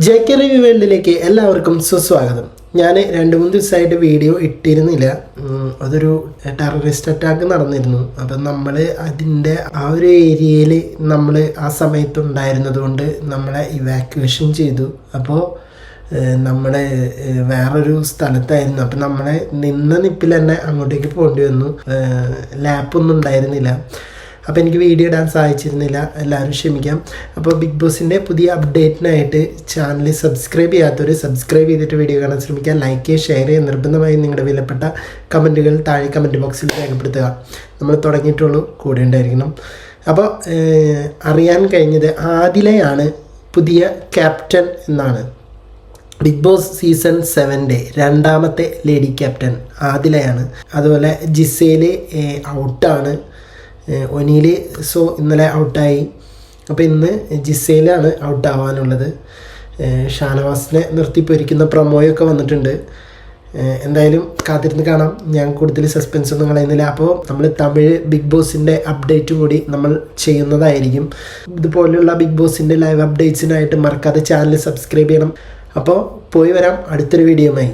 J K review വേൾഡിലേക്ക് എല്ലാവർക്കും സുസ്വാഗതം. ഞാൻ രണ്ട് മൂന്ന് ദിവസമായിട്ട് വീഡിയോ ഇട്ടിരുന്നില്ല. അതൊരു ടെററിസ്റ്റ് അറ്റാക്ക് നടന്നിരുന്നു. അപ്പം നമ്മൾ അതിന്റെ ആ ഒരു ഏരിയയിൽ നമ്മൾ ആ സമയത്ത് ഉണ്ടായിരുന്നത് കൊണ്ട് നമ്മളെ ഇവാക്യുവേഷൻ ചെയ്തു അപ്പോൾ നമ്മുടെ വേറൊരു സ്ഥലത്തായിരുന്നു. അപ്പം നമ്മളെ നിന്ന നിപ്പിൽ തന്നെ അങ്ങോട്ടേക്ക് പോകേണ്ടി വന്നു. ലാപ്പൊന്നും ഉണ്ടായിരുന്നില്ല. അപ്പോൾ എനിക്ക് വീഡിയോ ഇടാൻ സാധിച്ചിരുന്നില്ല. എല്ലാവരും ക്ഷമിക്കാം. അപ്പോൾ ബിഗ് ബോസിന്റെ പുതിയ അപ്ഡേറ്റിനായിട്ട് ചാനൽ സബ്സ്ക്രൈബ് ചെയ്യാത്തവർ സബ്സ്ക്രൈബ് ചെയ്തിട്ട് വീഡിയോ കാണാൻ ശ്രമിക്കുക. ലൈക്ക് ചെയ്യുക ഷെയർ ചെയ്യുക നിർബന്ധമായും നിങ്ങളുടെ വിലപ്പെട്ട കമന്റുകൾ താഴെ കമന്റ് ബോക്സിൽ രേഖപ്പെടുത്തുക. നമ്മൾ തുടങ്ങിയിട്ടുള്ളൂ. കൂടെ ഉണ്ടായിരിക്കണം. അപ്പോൾ അറിയാൻ കഴിഞ്ഞത് ആദിലയാണ് പുതിയ ക്യാപ്റ്റൻ എന്നാണ്. ബിഗ് ബോസ് സീസൺ സെവന്റെ രണ്ടാമത്തെ ലേഡി ക്യാപ്റ്റൻ ആദിലയാണ്. അതുപോലെ ജിസേൽ ഔട്ടാണ് ഒനീൽ സോ ഇന്നലെ ഔട്ടായി. അപ്പോൾ ഇന്ന് ജിസയിലാണ് ഔട്ട് ആവാനുള്ളത് ഏഹ് ഷാനവാസിനെ നിർത്തിപ്പൊരിക്കുന്ന പ്രൊമോയൊക്കെ വന്നിട്ടുണ്ട്. എന്തായാലും കാത്തിരുന്ന് കാണാം. ഞാൻ കൂടുതൽ സസ്പെൻസ് ഒന്നും കളയുന്നില്ല. അപ്പോൾ നമ്മൾ തമിഴ് ബിഗ് ബോസിന്റെ അപ്ഡേറ്റും കൂടി നമ്മൾ ചെയ്യുന്നതായിരിക്കും. ഇതുപോലെയുള്ള ബിഗ് ബോസിന്റെ ലൈവ് അപ്ഡേറ്റ്സിനായിട്ട് മറക്കാതെ ചാനൽ സബ്സ്ക്രൈബ് ചെയ്യണം. അപ്പോൾ പോയി വരാം. അടുത്തൊരു വീഡിയോയുമായി